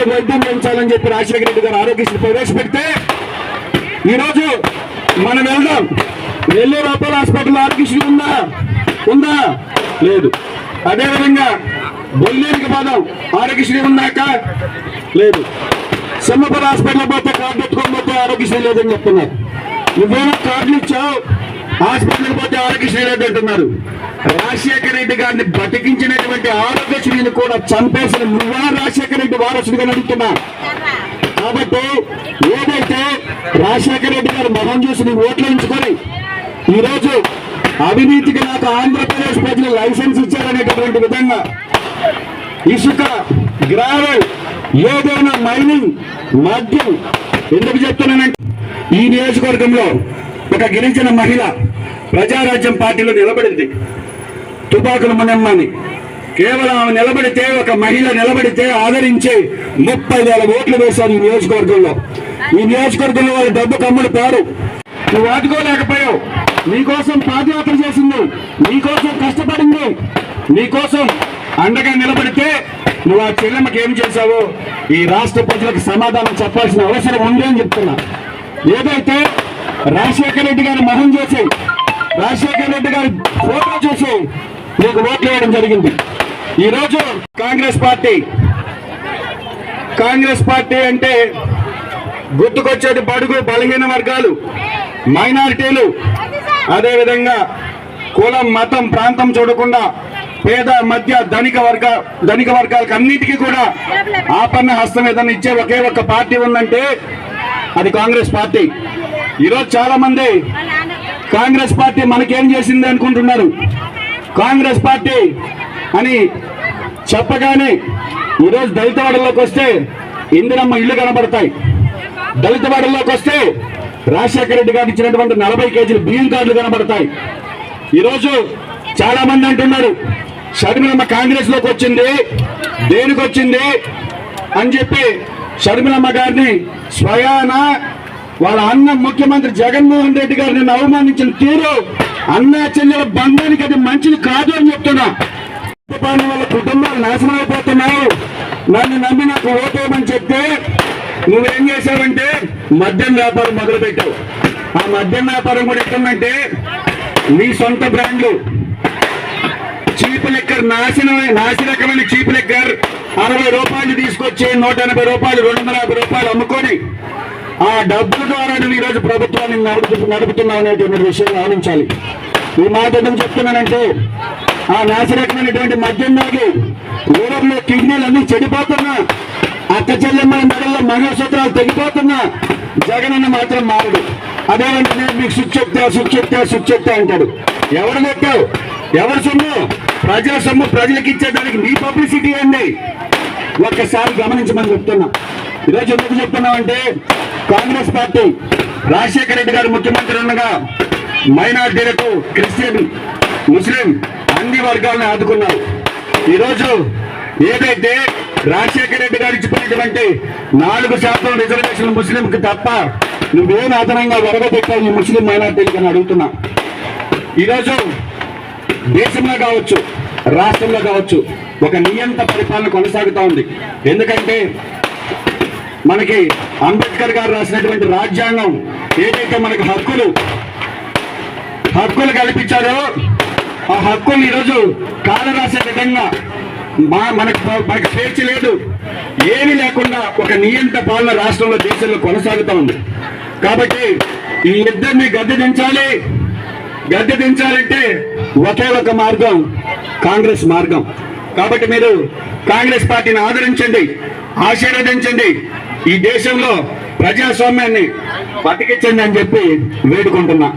పేదలకు వైద్యం పెంచాలని చెప్పి రాజశేఖర రెడ్డి గారు ఆరోగ్యశ్రీ ప్రవేశపెడితే ఈరోజు మనం వెళ్దాం. నెల్లూరు అపోలో హాస్పిటల్ ఆరోగ్యశ్రీ ఉందా? ఉందా? లేదు. అదేవిధంగా బొల్లేనికి పదం. ఆరోగ్యశ్రీ ఉందాక లేదు. సింహపుర హాస్పిటల్ పోతే కార్డు పెట్టుకోకపోతే ఆరోగ్యశ్రీ లేదని చెప్తున్నారు. నువ్వేమో కార్డులు ఇచ్చావు. హాస్పిటల్కి పోతే ఆరోగ్యశ్రీ రెడ్డి అంటున్నారు. రాజశేఖర రెడ్డి గారిని బతికించినటువంటి ఆరోగ్యశ్రీని కూడా చంపేసిన నువ్వా రాజశేఖర రెడ్డి వారసుడిగా అడుగుతున్నా కాబట్టి ఏదైతే రాజశేఖర రెడ్డి గారు మొహం చూసి నీ ఓట్లు ఉంచుకొని ఈరోజు అవినీతికి నాకు ఆంధ్రప్రదేశ్ ప్రజలు లైసెన్స్ ఇచ్చారనేటటువంటి విధంగా ఇసుక గ్రావెల్ ఏదైనా మైనింగ్ మద్యం ఎందుకు చెప్తున్నానంటే ఈ నియోజకవర్గంలో ఒక గిరిజన మహిళ ప్రజారాజ్యం పార్టీలో నిలబడింది. తుపాకుల మునమ్మని. కేవలం ఆమె నిలబడితే ఒక మహిళ నిలబడితే ఆదరించి ముప్పై వేల ఓట్లు వేశారు ఈ నియోజకవర్గంలో. ఈ నియోజకవర్గంలో వాళ్ళ డబ్బు కమ్ముడు పారు నువ్వు ఆదుకోలేకపోయావు. నీకోసం పాదయాత్ర చేసింది. నీకోసం కష్టపడింది. నీకోసం అండగా నిలబడితే నువ్వు ఆ చెల్లెమ్మకి ఏం చేశావో? ఈ రాష్ట్ర ప్రజలకు సమాధానం చెప్పాల్సిన అవసరం ఉంది అని చెప్తున్నా. ఏదైతే రాజశేఖర రెడ్డి గారి మొహం చేసి రాజశేఖర రెడ్డి గారి ఫోటో చూసి మీకు ఓట్లు వేయడం జరిగింది. ఈరోజు కాంగ్రెస్ పార్టీ కాంగ్రెస్ పార్టీ అంటే గుర్తుకొచ్చేది బడుగు బలహీన వర్గాలు మైనారిటీలు. అదేవిధంగా కులం మతం ప్రాంతం చూడకుండా పేద మధ్య ధనిక వర్గ ధనిక వర్గాలకు అన్నిటికీ కూడా ఆపన్న హస్తం ఏదన్నా ఇచ్చే ఒకే ఒక్క పార్టీ ఉందంటే అది కాంగ్రెస్ పార్టీ. ఈరోజు చాలా మంది కాంగ్రెస్ పార్టీ మనకేం చేసింది అనుకుంటున్నారు? కాంగ్రెస్ పార్టీ అని చెప్పగానే ఈరోజు దళితవాడల్లోకి వస్తే ఇందిరమ్మ ఇల్లు కనబడతాయి. దళితవాడల్లోకి వస్తే రాజశేఖర రెడ్డి గారు ఇచ్చినటువంటి నలభై కేజీల బియ్యం కార్డులు కనబడతాయి. ఈరోజు చాలా మంది అంటున్నారు షర్మిలమ్మ కాంగ్రెస్లోకి వచ్చింది దేనికి వచ్చింది అని చెప్పి షర్మిలమ్మ గారిని స్వయాన వాళ్ళ అన్న ముఖ్యమంత్రి జగన్మోహన్ రెడ్డి గారిని అవమానించిన తీరు అన్న చెల్లెల బంధానికి అది మంచిది కాదు అని చెప్తున్నా. వాళ్ళ కుటుంబాలు నాశనం అయిపోతున్నావు నన్ను నమ్మి నాకు ఓటేమని చెప్తే నువ్వేం చేశావంటే మద్యం వ్యాపారం మొదలు పెట్టావు ఆ మద్యం వ్యాపారం కూడా ఎక్కడంటే నీ సొంత బ్రాండ్లు. చీప్ లెక్కర్ నాశనమే నాశనకమైన చీప్ లెక్కర్ అరవై రూపాయలు తీసుకొచ్చి నూట ఎనభై రూపాయలు రెండు వందల యాభై రూపాయలు అమ్ముకొని ఆ డబ్బు ద్వారా ఈరోజు ప్రభుత్వాన్ని నడుపు నడుపుతున్నావు అనేటువంటి విషయం గమనించాలి ఈ మాట ఎందుకు చెప్తున్నానంటే ఆ నాశనకమైనటువంటి మద్యం తాగి యూరప్లో కిడ్నీలు అన్ని చెడిపోతున్నా అక్క చెల్లెమ్మల మెడల్లో మంగళసూత్రాలు తెగిపోతున్నా జగనన్న మాత్రం మారడు. అదే నేను మీకు స్విచ్ చెప్తా స్విచ్ చెప్తా స్విచ్ చెప్తా అంటాడు. ఎవరు పెట్టావు ఎవరు సొమ్ము? ప్రజల సొమ్ము ప్రజలకు ఇచ్చేదానికి మీ పబ్లిసిటీ అండి ఒక్కసారి గమనించమని చెప్తున్నా. ఈరోజు ఎందుకు చెప్తున్నామంటే కాంగ్రెస్ పార్టీ రాజశేఖర రెడ్డి గారు ముఖ్యమంత్రి ఉండగా మైనార్టీలకు క్రిస్టియన్ ముస్లిం అన్ని వర్గాలను ఆదుకున్నారు. ఈరోజు ఏదైతే రాజశేఖర రెడ్డి గారు ఇచ్చిపోయినటువంటి నాలుగు శాతం రిజర్వేషన్ ముస్లింకి తప్ప నువ్వేం అదనంగా వరగబెట్టావు ఈ ముస్లిం మైనార్టీలకి అని అడుగుతున్నా. ఈరోజు దేశంలో కావచ్చు రాష్ట్రంలో కావచ్చు ఒక నియంత పరిపాలన కొనసాగుతా ఉంది. ఎందుకంటే మనకి అంబేద్కర్ గారు రాసినటువంటి రాజ్యాంగం ఏదైతే మనకి హక్కులు హక్కులు కల్పించారో ఆ హక్కులు ఈరోజు కాలు రాసే విధంగా మా మనకు మనకు స్వేచ్ఛ లేదు. ఏమీ లేకుండా ఒక నియంత పాలన రాష్ట్రంలో దేశంలో కొనసాగుతా ఉంది. కాబట్టి ఈ ఇద్దరిని గద్దె దించాలి. గద్దె దించాలంటే ఒకే ఒక మార్గం కాంగ్రెస్ మార్గం. కాబట్టి మీరు కాంగ్రెస్ పార్టీని ఆదరించండి ఆశీర్వదించండి. ఈ దేశంలో ప్రజాస్వామ్యాన్ని బతికించండి అని చెప్పి వేడుకుంటున్నా.